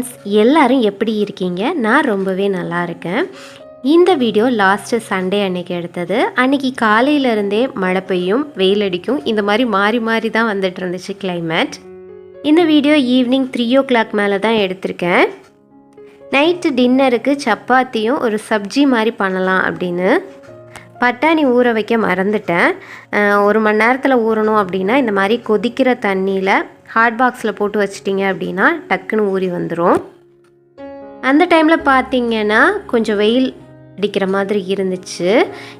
Friends எல்லாரும் எப்படி இருக்கீங்க? நான் ரொம்பவே நல்லா இருக்கேன். இந்த வீடியோ லாஸ்ட்டு சண்டே அன்னைக்கு எடுத்தது. அன்னைக்கு காலையிலேருந்தே மழை பெய்யும் வெயில் அடிக்கும். இந்த மாதிரி மாறி மாறி தான் வந்துட்டு இருந்துச்சு கிளைமேட் இந்த video evening three o'clock மேலே தான் எடுத்திருக்கேன். நைட்டு டின்னருக்கு சப்பாத்தியும் ஒரு சப்ஜி மாதிரி பண்ணலாம் அப்படின்னு. பட்டாணி ஊற வைக்க மறந்துட்டேன். ஒரு மணி நேரத்தில் ஊறணும் அப்படின்னா இந்த மாதிரி கொதிக்கிற தண்ணியில் ஹாட் பாக்ஸில் போட்டு வச்சிட்டிங்க அப்படின்னா டக்குன்னு ஊறி வந்துடும் அந்த டைமில் பார்த்தீங்கன்னா கொஞ்சம் வெயில் அடிக்கிற மாதிரி இருந்துச்சு.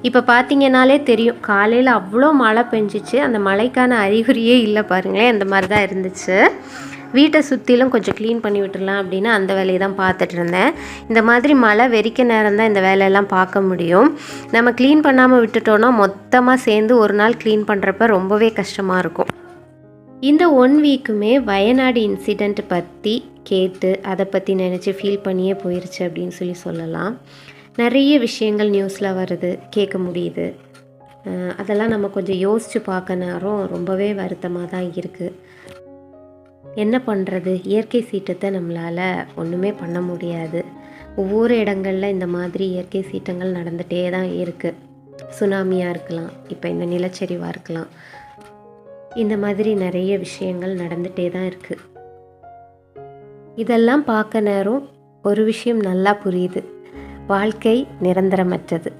இப்போ பார்த்தீங்கன்னாலே தெரியும் காலையில் அவ்வளோ மழை பெஞ்சிச்சு. அந்த மழைக்கான அறிகுறியே இல்லை பாருங்களேன் அந்த மாதிரி தான் இருந்துச்சு. வீட்டை சுற்றிலும் கொஞ்சம் க்ளீன் பண்ணி விட்டுடலாம் அப்படின்னு அந்த வேலையை தான் பார்த்துட்டு இருந்தேன். இந்த மாதிரி மழை வெறிக்க நேரம் தான் இந்த வேலையெல்லாம் பார்க்க முடியும். நம்ம க்ளீன் பண்ணாமல் விட்டுட்டோன்னா மொத்தமாக சேர்ந்து ஒரு நாள் க்ளீன் பண்ணுறப்ப ரொம்பவே கஷ்டமாக இருக்கும். இந்த ஒன் வீக்குமே வயநாடு இன்சிடெண்ட் பற்றி கேட்டு அதை பற்றி நினச்சி ஃபீல் பண்ணியே போயிடுச்சு அப்படின்னு சொல்லி சொல்லலாம். நிறைய விஷயங்கள் நியூஸில் வருது கேட்க முடியுது. அதெல்லாம் நம்ம கொஞ்சம் யோசித்து பார்க்க நேரம் ரொம்பவே வருத்தமாக தான் இருக்குது என்ன பண்ணுறது இயற்கை சீற்றத்தை நம்மளால் ஒன்றுமே பண்ண முடியாது. ஒவ்வொரு இடங்களில் இந்த மாதிரி இயற்கை சீற்றங்கள் நடந்துகிட்டே தான் இருக்குது சுனாமியாக இருக்கலாம் இப்போ இந்த நிலச்சரிவாக இருக்கலாம். இந்த மாதிரி நிறைய விஷயங்கள் நடந்துகிட்டே தான் இருக்குது இதெல்லாம் பார்க்க நேரம் ஒரு விஷயம் நல்லா புரியுது. வாழ்க்கை நிரந்தரமற்றது.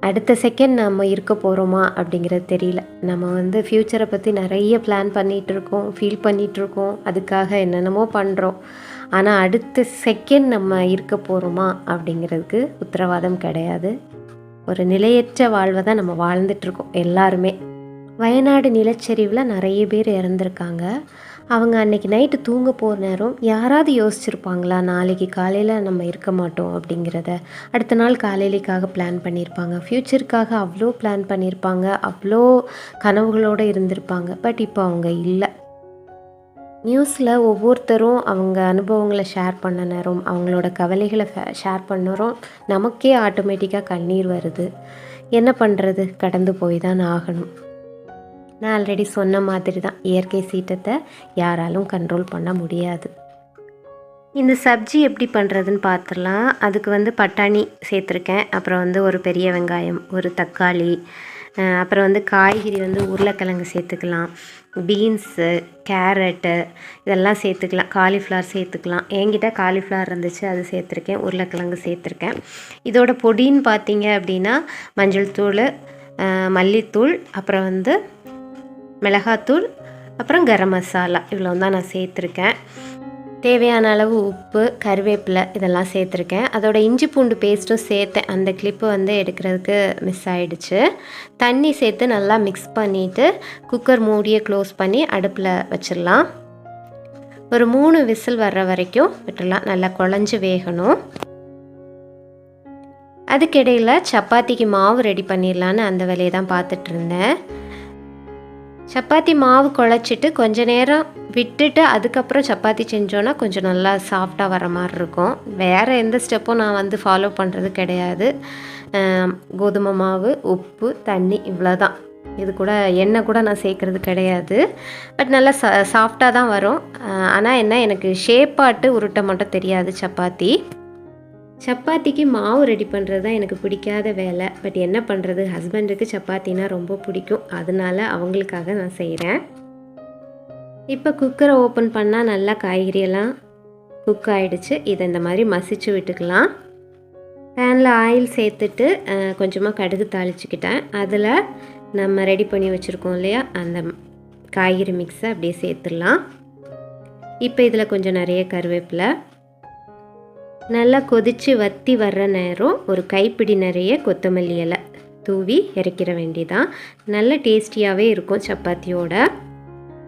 அடுத்த செகண்ட் நம்ம இருக்க போகிறோமா அப்படிங்கிறது தெரியல. நம்ம வந்து ஃப்யூச்சரை பற்றி நிறைய பிளான் பண்ணிகிட்டு இருக்கோம் ஃபீல் பண்ணிகிட்டு இருக்கோம் அதுக்காக என்னென்னமோ பண்ணுறோம் ஆனால் அடுத்த செகண்ட் நம்ம இருக்க போகிறோமா அப்படிங்கிறதுக்கு உத்தரவாதம் கிடையாது. ஒரு நிலையற்ற வாழ்வை தான் நம்ம வாழ்ந்துட்டுருக்கோம் எல்லாருமே. வயநாடு நிலச்சரிவில் நிறைய பேர் இறந்துருக்காங்க. அவங்க அன்னைக்கு நைட்டு தூங்க போகிற நேரம் யாராவது யோசிச்சிருப்பாங்களா நாளைக்கு காலையில் நம்ம இருக்க மாட்டோம் அப்படிங்கிறத. அடுத்த நாள் காலையிலேக்காக பிளான் பண்ணியிருப்பாங்க. ஃப்யூச்சருக்காக அவ்வளோ பிளான் பண்ணியிருப்பாங்க. அவ்வளோ கனவுகளோடு இருந்திருப்பாங்க. பட் இப்போ அவங்க இல்லை. நியூஸில் ஒவ்வொருத்தரும் அவங்க அனுபவங்களை ஷேர் பண்ண நேரம் அவங்களோட கவலைகளை ஷேர் பண்ணுறோம் நமக்கே ஆட்டோமேட்டிக்காக கண்ணீர் வருது. என்ன பண்ணுறது கடந்து போய் தான் ஆகணும். நான் ஆல்ரெடி சொன்ன மாதிரி தான் இயற்கை சீற்றத்தை யாராலும் கண்ட்ரோல் பண்ண முடியாது. இந்த சப்ஜி எப்படி பண்ணுறதுன்னு பார்த்துடலாம் அதுக்கு வந்து பட்டாணி சேர்த்துருக்கேன். அப்புறம் வந்து ஒரு பெரிய வெங்காயம் ஒரு தக்காளி அப்புறம் வந்து காய்கறி வந்து உருளைக்கிழங்கு சேர்த்துக்கலாம். பீன்ஸு கேரட்டு இதெல்லாம் சேர்த்துக்கலாம். காலிஃப்ளவர் சேர்த்துக்கலாம். என்கிட்ட காலிஃப்ளவர் இருந்துச்சு அது சேர்த்துருக்கேன். உருளைக்கிழங்கு சேர்த்துருக்கேன். இதோட பொடின்னு பார்த்தீங்க அப்படின்னா மஞ்சள் தூள் மல்லித்தூள் அப்புறம் வந்து மிளகாத்தூள் அப்புறம் கரம் மசாலா. இவ்வளோ தான் நான் சேர்த்துருக்கேன். தேவையான அளவு உப்பு கருவேப்பிலை இதெல்லாம் சேர்த்துருக்கேன். அதோட இஞ்சி பூண்டு பேஸ்ட்டும் சேர்த்தேன். அந்த கிளிப்பு வந்து எடுக்கிறதுக்கு மிஸ் ஆகிடுச்சு தண்ணி சேர்த்து நல்லா மிக்ஸ் பண்ணிவிட்டு குக்கர் மூடியை க்ளோஸ் பண்ணி அடுப்பில் வச்சிடலாம். ஒரு மூணு விசில் வர்ற வரைக்கும் விட்டுடலாம். நல்லா குழஞ்சி வேகணும். அதுக்கிடையில் சப்பாத்திக்கு மாவு ரெடி பண்ணிடலான்னு அந்த வேலையை தான் பார்த்துட்டு இருந்தேன். சப்பாத்தி மாவு குழச்சிட்டு கொஞ்ச நேரம் விட்டுட்டு அதுக்கப்புறம் சப்பாத்தி செஞ்சோன்னா கொஞ்சம் நல்லா சாஃப்டாக வர மாதிரி இருக்கும். வேறு எந்த ஸ்டெப்பும் நான் வந்து ஃபாலோ பண்ணுறது கிடையாது. கோதுமை மாவு உப்பு தண்ணி இவ்வளோதான் இது கூட எண்ணெய் கூட நான் சேர்க்குறது கிடையாது. பட் நல்லா சா சாஃப்டாக தான் வரும். ஆனால் என்ன எனக்கு ஷேப்பாட்டு உருட்டை மட்டும் தெரியாது சப்பாத்தி. சப்பாத்திக்கு மாவு ரெடி பண்ணுறது தான் எனக்கு பிடிக்காத வேலை. பட் என்ன பண்ணுறது ஹஸ்பண்டுக்கு சப்பாத்தினா ரொம்ப பிடிக்கும். அதனால அவங்களுக்காக நான் செய்கிறேன் இப்போ குக்கரை ஓப்பன் பண்ணால் நல்லா காய்கறியெல்லாம் குக் ஆகிடுச்சு இதை இந்த மாதிரி மசிச்சு விட்டுக்கலாம். பேனில் ஆயில் சேர்த்துட்டு கொஞ்சமாக கடுகு தாளிச்சுக்கிட்டேன். அதில் நம்ம ரெடி பண்ணி வச்சுருக்கோம் இல்லையா? அந்த காய்கறி மிக்ஸை அப்படியே சேர்த்துடலாம். இப்போ இதில் கொஞ்சம் நிறைய கருவேப்பிலை நல்லா கொதித்து வத்தி வர்ற நேரம் ஒரு கைப்பிடி நிறைய கொத்தமல்லி இலை தூவி இறக்கிற வேண்டிதான் நல்ல டேஸ்டியாகவே இருக்கும் சப்பாத்தியோட.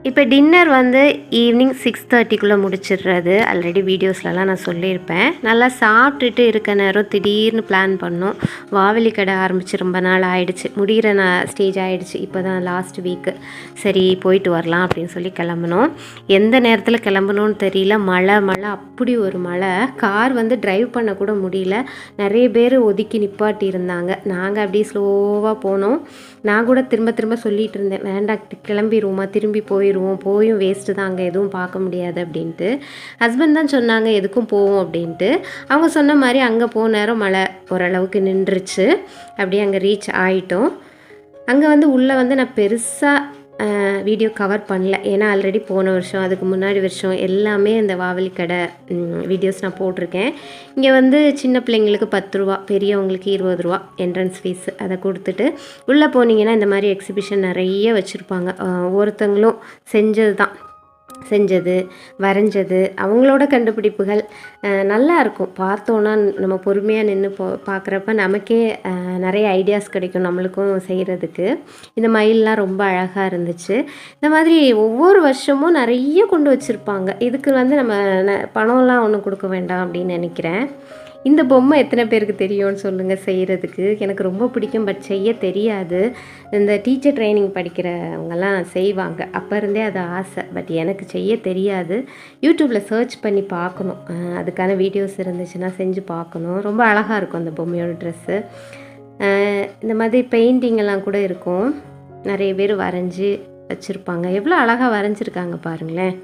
இப்போ டின்னர் வந்து ஈவினிங் சிக்ஸ் தேர்ட்டிக்குள்ளே முடிச்சிடுறது. ஆல்ரெடி வீடியோஸ்லலாம் நான் சொல்லியிருப்பேன். நல்லா சாப்பிட்டுட்டு இருக்க நேரம் திடீர்னு பிளான் பண்ணோம். வாவலி கடை ஆரம்பித்து ரொம்ப நாள் ஆயிடுச்சு. முடிகிற நான் ஸ்டேஜ் ஆகிடுச்சு இப்போ தான் லாஸ்ட் வீக்கு சரி போயிட்டு வரலாம் அப்படின்னு சொல்லி கிளம்புனோம். எந்த நேரத்தில் கிளம்பணும்னு தெரியல. மழை மழை அப்படி ஒரு மழை. கார் வந்து டிரைவ் பண்ணக்கூட முடியல. நிறைய பேர் ஒதுக்கி நிப்பாட்டி இருந்தாங்க. நாங்கள் அப்படியே ஸ்லோவாக போனோம். நான் கூட திரும்ப திரும்ப சொல்லிகிட்டு இருந்தேன். வேண்டாம் கிளம்பிடுவோமா திரும்பி போய் போயிடுவோம் போயும் வேஸ்ட்டு தான் அங்கே எதுவும் பார்க்க முடியாது அப்படின்ட்டு. ஹஸ்பண்ட் தான் சொன்னாங்க எதுக்கும் போவோம் அப்படின்ட்டு. அவங்க சொன்ன மாதிரி அங்கே போன நேரம் மழை ஓரளவுக்கு நின்றுச்சு. அப்படியே அங்கே ரீச் ஆகிட்டோம் அங்கே வந்து உள்ளே வந்து நான் பெருசாக வீடியோ கவர் பண்ணல. ஏன்னா ஆல்ரெடி போன வருஷம் அதுக்கு முன்னாடி வருஷம் எல்லாமே இந்த வாவலி கடை வீடியோஸ் நான் போட்டிருக்கேன். இங்கே வந்து சின்ன பிள்ளைங்களுக்கு பத்து ரூபா பெரியவங்களுக்கு இருபது ரூபா என்ட்ரன்ஸ் ஃபீஸ் அதை கொடுத்துட்டு உள்ளே போனீங்கன்னா இந்த மாதிரி எக்ஸிபிஷன் நிறைய வச்சுருப்பாங்க. ஒருத்தங்களும் செஞ்சது தான் செஞ்சது வரைஞ்சது அவங்களோட கண்டுபிடிப்புகள் நல்லா இருக்கும். பார்த்தோன்னா நம்ம பொறுமையாக நின்று போ பார்க்குறப்ப நமக்கே நிறைய ஐடியாஸ் கிடைக்கும் நம்மளுக்கும் செய்கிறதுக்கு இந்த மயிலெலாம் ரொம்ப அழகாக இருந்துச்சு. இந்த மாதிரி ஒவ்வொரு வருஷமும் நிறைய கொண்டு வச்சுருப்பாங்க. இதுக்கு வந்து நம்ம ந- பணம்லாம் ஒன்றும் கொடுக்க வேண்டாம் அப்படின்னு நினைக்கிறேன். இந்த பொம்மை எத்தனை பேருக்கு தெரியும்னு சொல்லுங்கள் செய்கிறதுக்கு எனக்கு ரொம்ப பிடிக்கும் பட் செய்ய தெரியாது. இந்த டீச்சர் ட்ரைனிங் படிக்கிறவங்கெல்லாம் செய்வாங்க. அப்போ இருந்தே அது ஆசை பட் எனக்கு செய்ய தெரியாது. யூடியூப்பில் சர்ச் பண்ணி பார்க்கணும். அதுக்கான வீடியோஸ் இருந்துச்சுன்னா செஞ்சு பார்க்கணும். ரொம்ப அழகாக இருக்கும் அந்த பொம்மையோட ட்ரெஸ்ஸு இந்த மாதிரி பெயிண்டிங்கெல்லாம் கூட இருக்கும். நிறைய பேர் வரைஞ்சி வச்சுருப்பாங்க. எவ்வளோ அழகாக வரைஞ்சிருக்காங்க பாருங்களேன்.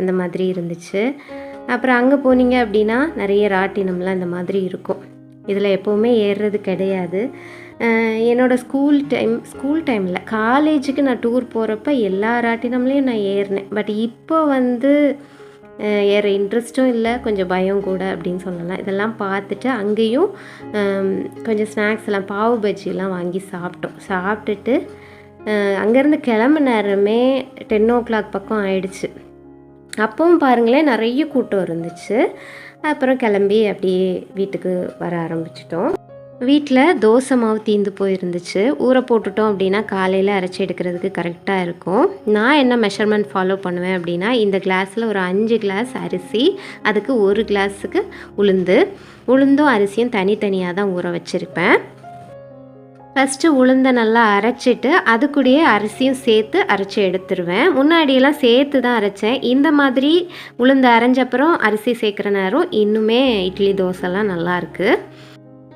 அந்த மாதிரி இருந்துச்சு. அப்புறம் அங்கே போனீங்க அப்படின்னா நிறைய ராட்டினம்லாம் இந்த மாதிரி இருக்கும். இதில் எப்போவுமே ஏறுறது கிடையாது. என்னோடய ஸ்கூல் டைம் ஸ்கூல் டைமில் காலேஜுக்கு நான் டூர் போகிறப்ப எல்லா ராட்டினம்லேயும் நான் ஏறினேன். பட் இப்போ வந்து ஏற இன்ட்ரெஸ்ட்டும் இல்லை கொஞ்சம் பயம் கூட அப்படின்னு சொல்லலாம். இதெல்லாம் பார்த்துட்டு அங்கேயும் கொஞ்சம் ஸ்நாக்ஸ் எல்லாம் பாவு பஜ்ஜிலாம் வாங்கி சாப்பிட்டோம். சாப்பிட்டுட்டு அங்கேருந்து கிளம்பு நேரமே டென் ஓ கிளாக் பக்கம் ஆயிடுச்சு. அப்பவும் பாருங்களேன் நிறைய கூட்டம் இருந்துச்சு. அப்புறம் கிளம்பி அப்படியே வீட்டுக்கு வர ஆரம்பிச்சிட்டோம். வீட்டில் தோசை மாவு தீந்து போயிருந்துச்சு. ஊற போட்டுட்டோம் அப்படின்னா காலையில் அரைச்சி எடுக்கிறதுக்கு கரெக்டாக இருக்கும். நான் என்ன மெஷர்மெண்ட் ஃபாலோ பண்ணுவேன் அப்படின்னா இந்த கிளாஸில் ஒரு அஞ்சு கிளாஸ் அரிசி அதுக்கு ஒரு கிளாஸுக்கு உளுந்து. உளுந்தும் அரிசியும் தனித்தனியாக தான் ஊற வச்சுருப்பேன். ஃபஸ்ட்டு உளுந்தை நல்லா அரைச்சிட்டு அது கூடயே அரிசியும் சேர்த்து அரைச்சி எடுத்துருவேன். முன்னாடியெல்லாம் சேர்த்து தான் அரைச்சேன். இந்த மாதிரி உளுந்து அரைஞ்சப்புறம் அரிசி சேர்க்குற நேரம் இன்னுமே இட்லி தோசைலாம் நல்லாயிருக்கு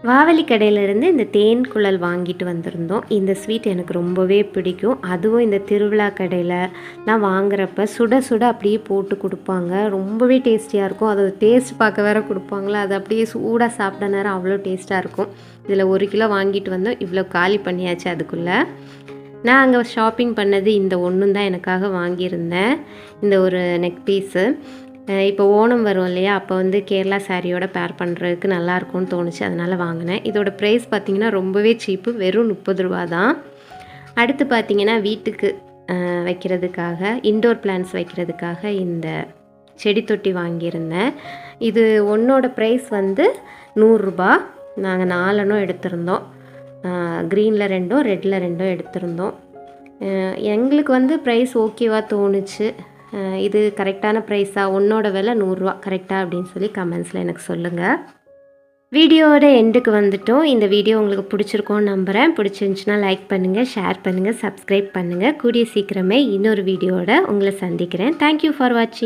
வாவலி கடையிலேருந்து இந்த தேன் குழல் வாங்கிட்டு வந்திருந்தோம். இந்த ஸ்வீட் எனக்கு ரொம்பவே பிடிக்கும். அதுவும் இந்த திருவிழா கடையில் நான் வாங்குறப்ப சுட சுட அப்படியே போட்டு கொடுப்பாங்க. ரொம்பவே டேஸ்டியாக இருக்கும். அது டேஸ்ட் பார்க்க வேற கொடுப்பாங்களா அது அப்படியே சூடாக சாப்பிட்ட நேரம் அவ்வளோ டேஸ்ட்டாக இருக்கும். இதில் ஒரு கிலோ வாங்கிட்டு வந்தோம். இவ்வளோ காலி பண்ணியாச்சு அதுக்குள்ளே. நான் அங்கே ஷாப்பிங் பண்ணது இந்த ஒன்றும் தான் எனக்காக வாங்கியிருந்தேன். இந்த ஒரு நெக் பீஸு இப்போ ஓணம் வரும் இல்லையா? அப்போ வந்து கேரளா சாரியோட பேர் பண்ணுறதுக்கு நல்லாயிருக்கும்னு தோணுச்சு. அதனால் வாங்கினேன். இதோட ப்ரைஸ் பார்த்திங்கன்னா ரொம்பவே சீப்பு வெறும் முப்பது ரூபா தான். அடுத்து பார்த்திங்கன்னா வீட்டுக்கு வைக்கிறதுக்காக இன்டோர் பிளான்ஸ் வைக்கிறதுக்காக இந்த செடி தொட்டி வாங்கியிருந்தேன். இது ஒன்றோட ப்ரைஸ் வந்து நூறுரூபா நாங்கள் நாலனும் எடுத்திருந்தோம். க்ரீனில் ரெண்டும் ரெட்டில் ரெண்டும் எடுத்திருந்தோம். எங்களுக்கு வந்து ப்ரைஸ் ஓகேவாக தோணுச்சு. இது கரெக்டான ப்ரைஸா உன்னோட விலை நூறுரூவா. கரெக்டாக அப்படின்னு சொல்லி கமெண்ட்ஸில் எனக்கு சொல்லுங்கள் வீடியோவோட எண்டுக்கு வந்துட்டோம். இந்த வீடியோ உங்களுக்கு பிடிச்சிருக்கோன்னு நம்புகிறேன் பிடிச்சிருந்துச்சுன்னா லைக் பண்ணுங்கள் ஷேர் பண்ணுங்கள் சப்ஸ்கிரைப் பண்ணுங்கள் கூடிய சீக்கிரமே இன்னொரு வீடியோவோட உங்களை சந்திக்கிறேன். தேங்க்யூ ஃபார் வாட்சிங்